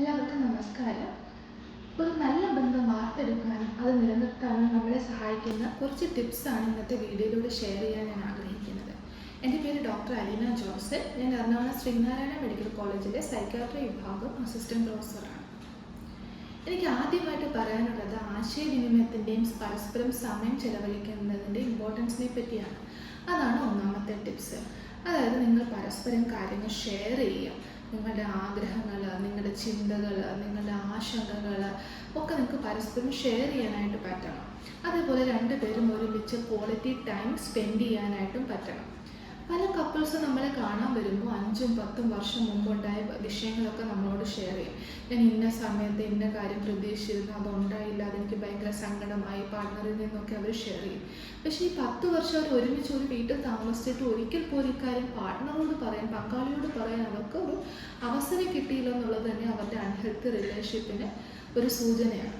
എല്ലാവർക്കും നമസ്കാരം. ഒരു നല്ല ബന്ധം വാർത്തെടുക്കാനും അത് നിലനിർത്താനും നമ്മളെ സഹായിക്കുന്ന കുറച്ച് ടിപ്സാണ് ഇന്നത്തെ വീഡിയോയിലൂടെ ഷെയർ ചെയ്യാൻ ഞാൻ ആഗ്രഹിക്കുന്നത്. എന്റെ പേര് ഡോക്ടർ അലീന ജോസഫ്. ഞാൻ എറണാകുളം ശ്രീനാരായണ മെഡിക്കൽ കോളേജിലെ സൈക്കാട്രി വിഭാഗം അസിസ്റ്റന്റ് പ്രൊഫസറാണ് എനിക്ക് ആദ്യമായിട്ട് പറയാനുള്ളത് ആശയവിനിമയത്തിന്റെയും പരസ്പരം സമയം ചെലവഴിക്കുന്നതിന്റെ ഇമ്പോർട്ടൻസിനെ പറ്റിയാണ്. അതാണ് ഒന്നാമത്തെ ടിപ്സ് അതായത് നിങ്ങൾ പരസ്പരം കാര്യങ്ങൾ ഷെയർ ചെയ്യുക. നിങ്ങളുടെ ആഗ്രഹങ്ങൾ നിങ്ങളുടെ ചിന്തകൾ നിങ്ങളുടെ ആശങ്കകൾ ഒക്കെ നിങ്ങൾക്ക് പരസ്പരം ഷെയർ ചെയ്യാനായിട്ട് പറ്റണം. അതേപോലെ രണ്ടുപേരും ഒരുമിച്ച് ക്വാളിറ്റി ടൈം സ്പെൻഡ് ചെയ്യാനായിട്ടും പറ്റണം. പല കപ്പിൾസ് നമ്മളെ കാണാൻ വരുമ്പോൾ അഞ്ചും പത്തും വർഷം മുമ്പുണ്ടായ വിഷയങ്ങളൊക്കെ നമ്മളോട് ഷെയർ ചെയ്യും. ഞാൻ ഇന്ന സമയത്ത് ഇന്ന കാര്യം പ്രതീക്ഷിച്ചിരുന്നു അതുണ്ടായില്ല അതെനിക്ക് ഭയങ്കര സങ്കടമായി പാർട്ണറിൽ നിന്നൊക്കെ അവർ ഷെയർ ചെയ്യും. പക്ഷേ ഈ പത്ത് വർഷം അവർ ഒരുമിച്ച് ഒരു വീട്ടിൽ താമസിച്ചിട്ട് ഒരിക്കൽ പോലും ഇക്കാര്യം പാർട്ട്ണറോട് പറയാൻ പങ്കാളിയോട് പറയാൻ അവർക്ക് ഒരു അവസരം കിട്ടിയില്ല എന്നുള്ളത് തന്നെ അവരുടെ അൺഹെൽത്തി റിലേഷൻഷിപ്പിന് ഒരു സൂചനയാണ്.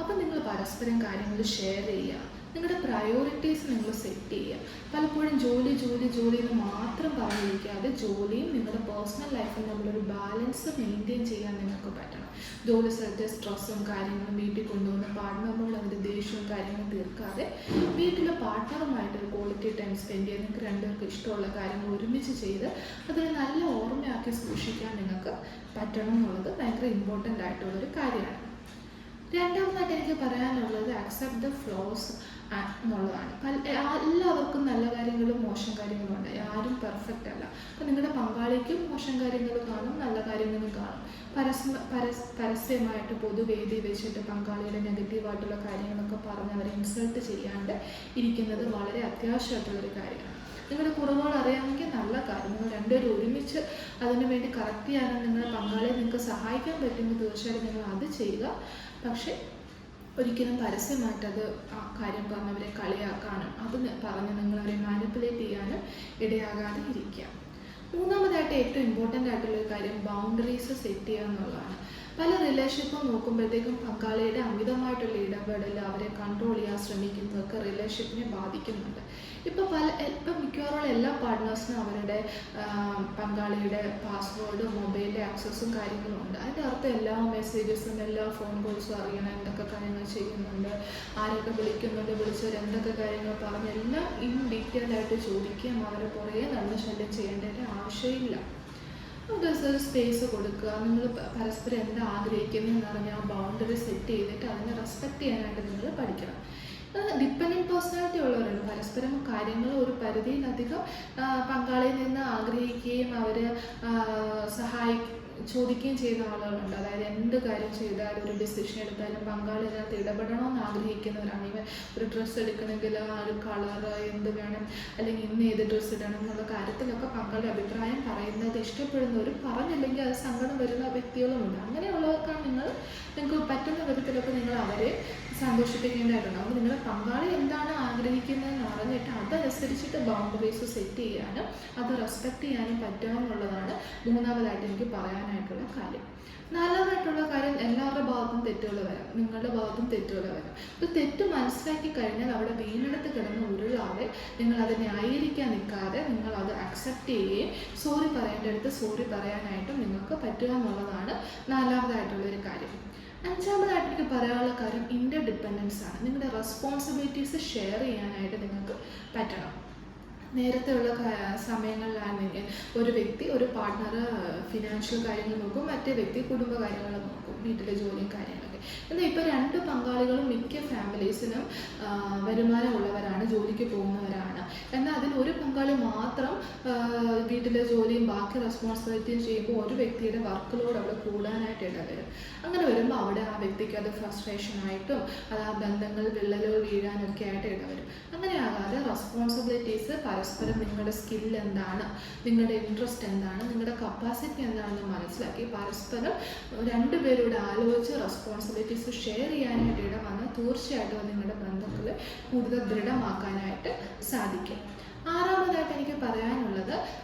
അപ്പം നിങ്ങൾ പരസ്പരം കാര്യങ്ങൾ ഷെയർ ചെയ്യുക. നിങ്ങളുടെ പ്രയോറിറ്റീസ് നിങ്ങൾ സെറ്റ് ചെയ്യുക. പലപ്പോഴും ജോലി ജോലി ജോലി എന്ന് മാത്രം പറഞ്ഞിരിക്കാതെ ജോലിയും നിങ്ങളുടെ പേഴ്സണൽ ലൈഫും തമ്മിലൊരു ബാലൻസ് മെയിന്റെയിൻ ചെയ്യാൻ നിങ്ങൾക്ക് പറ്റണം. ജോലി സ്ഥലത്തെ സ്ട്രെസ്സും കാര്യങ്ങളും വീട്ടിൽ കൊണ്ടുവന്ന് പാർട്ട്ണറിനോട് അതിന്റെ ദേഷ്യവും കാര്യങ്ങളും തീർക്കാതെ വീട്ടിലെ പാർട്ട്ണറുമായിട്ട് ഒരു ക്വാളിറ്റി ടൈം സ്പെൻഡ് ചെയ്യാൻ നിങ്ങൾക്ക് രണ്ടുപേർക്ക് ഇഷ്ടമുള്ള കാര്യങ്ങൾ ഒരുമിച്ച് ചെയ്ത് അതിനെ നല്ല ഓർമ്മയാക്കി സൂക്ഷിക്കാൻ നിങ്ങൾക്ക് പറ്റണം എന്നുള്ളത് ഭയങ്കര ഇമ്പോർട്ടന്റ് ആയിട്ടുള്ളൊരു കാര്യമാണ്. രണ്ടാമതായിട്ട് എനിക്ക് പറയാനുള്ളത് അക്സെപ്റ്റ് ദ ഫ്ലോസ് എന്നുള്ളതാണ്. എല്ലാവർക്കും നല്ല കാര്യങ്ങളും മോശം കാര്യങ്ങളും ഉണ്ട്. ആരും പെർഫെക്റ്റ് അല്ല. അപ്പം നിങ്ങളുടെ പങ്കാളിക്കും മോശം കാര്യങ്ങൾ കാണും നല്ല കാര്യങ്ങളും കാണും. പരസ്യ പരസ് പരസ്യമായിട്ട് പൊതുവേദി വെച്ചിട്ട് പങ്കാളിയുടെ നെഗറ്റീവായിട്ടുള്ള കാര്യങ്ങളൊക്കെ പറഞ്ഞ് അവരെ ഇൻസൾട്ട് ചെയ്യാണ്ട് ഇരിക്കുന്നത് വളരെ അത്യാവശ്യമായിട്ടുള്ളൊരു കാര്യമാണ്. നിങ്ങളുടെ കുറവുകൾ അറിയാമെങ്കിൽ നല്ല കാര്യം. നിങ്ങൾ രണ്ടുപേരും ഒരുമിച്ച് അതിനു വേണ്ടി കറക്റ്റ് ചെയ്യാനും നിങ്ങളുടെ പങ്കാളിയെ നിങ്ങൾക്ക് സഹായിക്കാൻ പറ്റുമെങ്കിൽ തീർച്ചയായിട്ടും നിങ്ങൾ അത് ചെയ്യുക. പക്ഷേ ഒരിക്കലും പരസ്യമായിട്ട് അത് ആ കാര്യം പറഞ്ഞവരെ കളിയാക്കാനും അത് പറഞ്ഞ് നിങ്ങളവരെ മാനിപ്പുലേറ്റ് ചെയ്യാനും ഇടയാകാതെ ഇരിക്കുക. മൂന്നാമതായിട്ട് ഏറ്റവും ഇമ്പോർട്ടന്റ് ആയിട്ടുള്ള ഒരു കാര്യം ബൗണ്ടറീസ് സെറ്റ് ചെയ്യുക എന്നുള്ളതാണ്. പല റിലേഷൻഷിപ്പും നോക്കുമ്പോഴത്തേക്കും പങ്കാളിയുടെ അമിതമായിട്ടുള്ള ഇടപെടൽ അവരെ കൺട്രോൾ ചെയ്യാൻ ശ്രമിക്കുന്നതൊക്കെ റിലേഷൻഷിപ്പിനെ ബാധിക്കുന്നുണ്ട്. ഇപ്പോൾ പല ഇപ്പം മിക്കവാറും എല്ലാ പാർട്ട്നേഴ്സിനും അവരുടെ പങ്കാളിയുടെ പാസ്വേഡ് മൊബൈലിലെ ആക്സസും കാര്യങ്ങളും ഉണ്ട്. അതിന്റെ അർത്ഥം എല്ലാ മെസ്സേജസും എല്ലാ ഫോൺ കോൾസും അറിയണം എന്തൊക്കെ കാര്യങ്ങൾ ചെയ്യുന്നുണ്ട് ആരൊക്കെ വിളിക്കുന്നുണ്ട് വിളിച്ചവർ എന്തൊക്കെ കാര്യങ്ങൾ പറഞ്ഞ് എല്ലാം ഇൻ ഡീറ്റെയിൽ ആയിട്ട് ചോദിക്കുകയും അവരെ പുറകെ നടന്ന് ശല്യം ചെയ്യേണ്ട ഒരു ആവശ്യമില്ല ജസ്റ്റ് ഒരു സ്പേസ് കൊടുക്കുക നിങ്ങൾ പരസ്പരം എന്താ ആഗ്രഹിക്കുന്നതെന്ന് പറഞ്ഞാൽ ആ ബൗണ്ടറി സെറ്റ് ചെയ്തിട്ട് അതിനെ റെസ്പെക്ട് ചെയ്യാനായിട്ട് നിങ്ങൾ പഠിക്കണം. ഡിപ്പെൻഡന്റ് പേഴ്സണാലിറ്റി ഉള്ളവരുണ്ട് പരസ്പരം കാര്യങ്ങൾ ഒരു പരിധിയിലധികം പങ്കാളിയിൽ നിന്ന് ആഗ്രഹിക്കുകയും അവരെ സഹായി ചോദിക്കുകയും ചെയ്യുന്ന ആളുകളുണ്ട്. അതായത് എന്ത് കാര്യം ചെയ്താലും ഒരു ഡിസിഷൻ എടുത്താലും പങ്കാളി ഇടപെടണമെന്ന് ആഗ്രഹിക്കുന്നവരാണ്. ഇവ ഒരു ഡ്രസ്സ് എടുക്കണമെങ്കിൽ ആ ഒരു കളർ എന്ത് വേണം അല്ലെങ്കിൽ ഇന്ന് ഏത് ഡ്രസ്സ് ഇടണം എന്നുള്ള കാര്യത്തിലൊക്കെ പങ്കാളി അഭിപ്രായം പറയുന്നത് ഇഷ്ടപ്പെടുന്നവരും പറഞ്ഞില്ലെങ്കിൽ അത് സങ്കടം വരുന്ന വ്യക്തികളുമുണ്ട്. അങ്ങനെയുള്ളവർക്കാണ് നിങ്ങൾ നിങ്ങൾക്ക് പറ്റുന്ന വിധത്തിലൊക്കെ നിങ്ങൾ അവരെ സന്തോഷിപ്പിക്കേണ്ടതായിട്ടുണ്ട് അപ്പോൾ നിങ്ങളുടെ പങ്കാളി എന്താണ് ആഗ്രഹിക്കുന്നതെന്ന് അറിഞ്ഞിട്ട് അതനുസരിച്ചിട്ട് ബൗണ്ടറീസ് സെറ്റ് ചെയ്യാനും അത് റെസ്പെക്റ്റ് ചെയ്യാനും പറ്റുമെന്നുള്ളതാണ് മൂന്നാമതായിട്ട് എനിക്ക് പറയാനായിട്ടുള്ള കാര്യം. നല്ലതായിട്ടുള്ള കാര്യം എല്ലാവരുടെ ഭാഗത്തും തെറ്റുകൾ വരാം. നിങ്ങളുടെ ഭാഗത്തും തെറ്റുകൾ വരാം. ഒരു തെറ്റ് മനസ്സിലാക്കി കഴിഞ്ഞാൽ അവിടെ വീണ്ടെടുത്ത് കിടന്ന് ഉരുളാതെ നിങ്ങൾ അത് ന്യായീകരിക്കാൻ നിൽക്കാതെ നിങ്ങൾ അത് അക്സെപ്റ്റ് ചെയ്യുകയും സോറി പറയേണ്ടടുത്ത് സോറി പറയാനായിട്ടും നിങ്ങൾക്ക് പറ്റുക എന്നുള്ളതാണ് നാലാമതായിട്ടുള്ളൊരു കാര്യം. അഞ്ചാമതായിട്ട് എനിക്ക് പറയാനുള്ള കാര്യം ഇന്റർ ഡിപ്പെൻഡൻസ് ആണ്. നിങ്ങളുടെ റെസ്പോൺസിബിലിറ്റീസ് ഷെയർ ചെയ്യാനായിട്ട് നിങ്ങൾക്ക് പറ്റണം. നേരത്തെയുള്ള സമയങ്ങളിലാണെങ്കിൽ ഒരു വ്യക്തി ഒരു പാർട്ട്ണർ ഫിനാൻഷ്യൽ കാര്യങ്ങൾ നോക്കും മറ്റേ വ്യക്തി കുടുംബ കാര്യങ്ങൾ നോക്കും വീട്ടിലെ ജോലിയും കാര്യങ്ങളൊക്കെ എന്നാൽ ഇപ്പോൾ രണ്ട് പങ്കാളികളും മിക്ക ഫാമിലീസിനും വരുമാനമുള്ളവരാണ് ജോലിക്ക് പോകുന്നവരാണ്. എന്നാൽ അതിൽ ഒരു പങ്കാളി മാത്രം വീട്ടിലെ ജോലിയും ബാക്കി റെസ്പോൺസിബിലിറ്റിയും ചെയ്യുമ്പോൾ ഒരു വ്യക്തിയുടെ വർക്ക് ലോഡ് അവിടെ കൂടാനായിട്ട് ഇടവരും അങ്ങനെ വരുമ്പോൾ അവിടെ ആ വ്യക്തിക്ക് അത് ഫ്രസ്ട്രേഷൻ ആയിട്ടും അത് ആ ബന്ധങ്ങൾ വിള്ളലുകൾ വീഴാനൊക്കെ ആയിട്ട് ഇടവരും അങ്ങനെയാകാതെ റെസ്പോൺസിബിലിറ്റീസ് പരസ്പരം നിങ്ങളുടെ സ്കിൽ എന്താണ് നിങ്ങളുടെ ഇൻട്രസ്റ്റ് എന്താണ് നിങ്ങളുടെ കപ്പാസിറ്റി എന്താണെന്ന് മനസ്സിലാക്കി പരസ്പരം രണ്ടുപേരോട് ആലോചിച്ച് റെസ്പോൺസിബിലിറ്റീസ് ഷെയർ ചെയ്യാനായിട്ട് ഇട വന്നാൽ തീർച്ചയായിട്ടും നിങ്ങളുടെ ബന്ധത്തിൽ കൂടുതൽ ദൃഢമാക്കാനായിട്ട് സാധിക്കും. ആറാമതായിട്ട് എനിക്ക് പറയാനുള്ളത്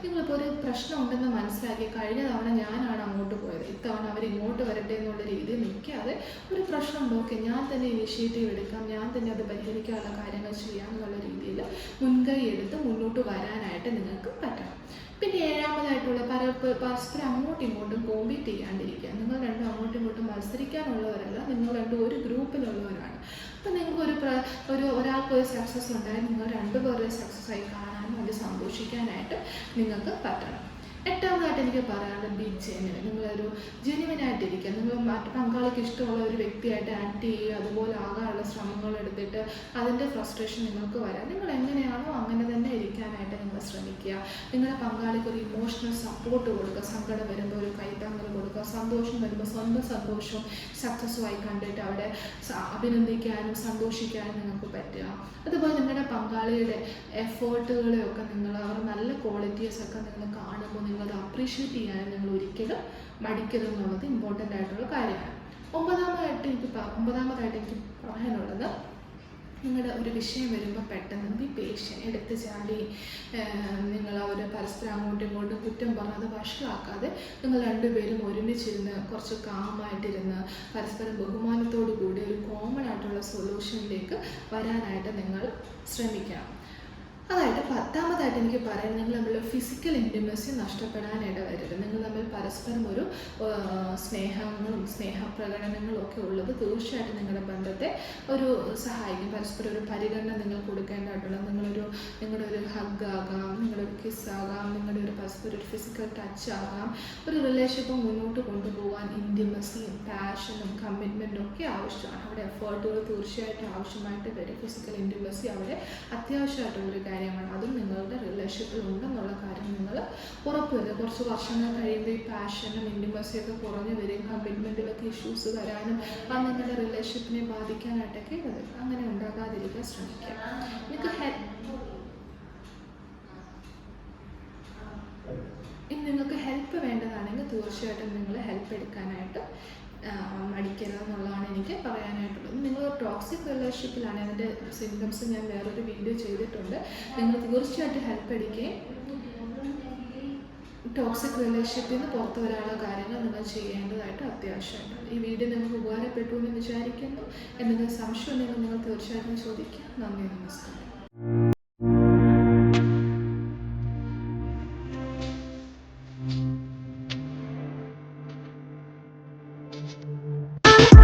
നിങ്ങളിപ്പോൾ ഒരു പ്രശ്നം ഉണ്ടെന്ന് മനസ്സിലാക്കി കഴിഞ്ഞ തവണ ഞാനാണ് അങ്ങോട്ട് പോയത്. ഇത്തവണ അവർ ഇങ്ങോട്ട് വരട്ടെ എന്നുള്ള രീതിയിൽ നിൽക്കാതെ ഒരു പ്രശ്നം ഉണ്ടോക്കെ ഞാൻ തന്നെ ഇനിഷ്യേറ്റീവ് എടുക്കാം ഞാൻ തന്നെ അത് പരിഹരിക്കാനുള്ള കാര്യങ്ങൾ ചെയ്യാം എന്നുള്ള രീതിയിൽ മുൻകൈ എടുത്ത് മുന്നോട്ട് വരാനായിട്ട് നിങ്ങൾക്ക് പറ്റണം. പിന്നെ ഏഴാമതായിട്ടുള്ള പര പരസ്പരം അങ്ങോട്ടും ഇങ്ങോട്ടും കോമ്പീറ്റ് ചെയ്യാണ്ടിരിക്കുക. നിങ്ങൾ രണ്ടും അങ്ങോട്ടും ഇങ്ങോട്ടും മത്സരിക്കാനുള്ളവരല്ല നിങ്ങൾ രണ്ടും ഒരു ഗ്രൂപ്പിലുള്ളവരാണ്. അപ്പം നിങ്ങൾക്ക് ഒരു ഒരു ഒരാൾക്ക് ഒരു സക്സസ് ഉണ്ടായാൽ നിങ്ങൾ രണ്ടുപേരുടെ സക്സസ് ആയി സന്തോഷിക്കാനായിട്ട് നിങ്ങൾക്ക് പറ്റണം. എട്ടാമതായിട്ട് എനിക്ക് പറയാനുള്ളത് ബി ജെനുവൻ നിങ്ങളൊരു ജെന്യുവനായിട്ടിരിക്കുക നിങ്ങൾ മറ്റ് പങ്കാളിക്ക് ഇഷ്ടമുള്ള ഒരു വ്യക്തിയായിട്ട് ആക്ട് ചെയ്യുക അതുപോലെ ആകാനുള്ള ശ്രമങ്ങൾ എടുത്തിട്ട് അതിന്റെ ഫ്രസ്ട്രേഷൻ നിങ്ങൾക്ക് വരാം. നിങ്ങൾ എങ്ങനെയാണോ അങ്ങനെ തന്നെ ഇരിക്കാനായിട്ട് നിങ്ങൾ ശ്രമിക്കുക. നിങ്ങളുടെ പങ്കാളിക്ക് ഒരു ഇമോഷണൽ സപ്പോർട്ട് കൊടുക്കുക. സങ്കടം വരുമ്പോൾ ഒരു കൈത്താങ്ങൽ കൊടുക്കുക. സന്തോഷം വരുമ്പോൾ സ്വന്തം സന്തോഷവും സക്സസ്സുമായി കണ്ടിട്ട് അവിടെ അഭിനന്ദിക്കാനും സന്തോഷിക്കാനും നിങ്ങൾക്ക് പറ്റുക. അതുപോലെ നിങ്ങളുടെ പങ്കാളിയുടെ എഫേർട്ടുകളെയൊക്കെ നിങ്ങൾ അവർ നല്ല ക്വാളിറ്റീസ് ഒക്കെ നിങ്ങൾ കാണുമ്പോൾ നിങ്ങൾ അപ്രീഷിയേറ്റ് ചെയ്യാൻ നിങ്ങൾ ഒരിക്കലും മടിക്കരുത് എന്നുള്ളത് ഇമ്പോർട്ടന്റ് ആയിട്ടുള്ള കാര്യമാണ്. ഒമ്പതാമതായിട്ട് എനിക്ക് ഒമ്പതാമതായിട്ട് എനിക്ക് പറയാനുള്ളത് നിങ്ങളുടെ ഒരു വിഷയം വരുമ്പോൾ പെട്ടെന്ന് ബി പേഷ്യൻ എടുത്ത് ചാടി നിങ്ങൾ അവർ പരസ്പരം അങ്ങോട്ടും ഇങ്ങോട്ടും കുറ്റം പറഞ്ഞത് വഷളാക്കാതെ നിങ്ങൾ രണ്ടുപേരും ഒരുമിച്ചിരുന്ന് കുറച്ച് കാമായിട്ടിരുന്ന് പരസ്പരം ബഹുമാനത്തോടു കൂടി ഒരു കോമൺ ആയിട്ടുള്ള സൊല്യൂഷനിലേക്ക് വരാനായിട്ട് നിങ്ങൾ ശ്രമിക്കണം. അതായത് പത്താമതായിട്ട് എനിക്ക് പറയാൻ നിങ്ങൾ തമ്മിൽ ഫിസിക്കൽ ഇന്റിമസി നഷ്ടപ്പെടാനിട വരരുത്. നിങ്ങൾ തമ്മിൽ പരസ്പരം ഒരു സ്നേഹങ്ങളും സ്നേഹപ്രകടനങ്ങളും ഒക്കെ ഉള്ളത് തീർച്ചയായിട്ടും നിങ്ങളുടെ ബന്ധത്തെ ഒരു സഹായിക്കും. പരസ്പരം ഒരു പരിഗണന നിങ്ങൾ കൊടുക്കേണ്ടതായിട്ടുള്ള നിങ്ങളൊരു നിങ്ങളുടെ ഒരു ഹഗ് ആകാം നിങ്ങളുടെ ഒരു കിസ് ആകാം നിങ്ങളുടെ ഒരു പരസ്പരം ഒരു ഫിസിക്കൽ ടച്ച് ആകാം. ഒരു റിലേഷൻഷിപ്പ് മുന്നോട്ട് കൊണ്ടുപോകാൻ ഇന്റിമസിയും പാഷനും കമ്മിറ്റ്മെന്റും ഒക്കെ ആവശ്യമാണ്. അവിടെ എഫേർട്ടുകൾ തീർച്ചയായിട്ടും ആവശ്യമായിട്ട് വരും. ഫിസിക്കൽ ഇന്റിമസി അവിടെ അത്യാവശ്യമായിട്ടുള്ളൊരു കാര്യമാണ്. അതും നിങ്ങളുടെ റിലേഷൻഷിപ്പിൽ ഉണ്ടെന്നുള്ള കാര്യം നിങ്ങൾ ഉറപ്പുവരുത്തുക. കുറച്ച് വർഷങ്ങൾ കഴിയുമ്പോൾ ഈ പാഷനും ഇന്റിമസിയൊക്കെ കുറഞ്ഞു വരും. കമ്മിറ്റ്മെന്റിലൊക്കെ ഇഷ്യൂസ് വരാനും അത് നിങ്ങളുടെ റിലേഷൻഷിപ്പിനെ ബാധിക്കാനായിട്ടൊക്കെ അത് അങ്ങനെ ഉണ്ടാകാതിരിക്കാൻ ശ്രമിക്കുക. നിങ്ങൾക്ക് നിങ്ങൾക്ക് ഹെൽപ്പ് വേണ്ടതാണെങ്കിൽ തീർച്ചയായിട്ടും നിങ്ങൾ ഹെൽപ്പ് എടുക്കാനായിട്ട് ആ, മടിക്കരുത് എന്നുള്ളതാണ് എനിക്ക് പറയാനായിട്ടുള്ളത്. നിങ്ങൾ ടോക്സിക് റിലേഷൻഷിപ്പിലാണ് അതിന്റെ സിംറ്റംസ് ഞാൻ വേറൊരു വീഡിയോ ചെയ്തിട്ടുണ്ട്. നിങ്ങൾ തീർച്ചയായിട്ടും ഹെൽപ്പ് അടിക്കുകയും ടോക്സിക് റിലേഷൻഷിപ്പിൽ നിന്ന് പുറത്തു വരാനുള്ള കാര്യങ്ങൾ നിങ്ങൾ ചെയ്യേണ്ടതായിട്ട് അത്യാവശ്യമുണ്ട് ഈ വീഡിയോ നിങ്ങൾക്ക് ഉപകാരപ്പെട്ടു എന്ന് വിചാരിക്കുന്നു. എന്തെങ്കിലും സംശയം ഉണ്ടെങ്കിൽ നിങ്ങൾ തീർച്ചയായിട്ടും ചോദിക്കുക. നന്ദി നമസ്കാരം.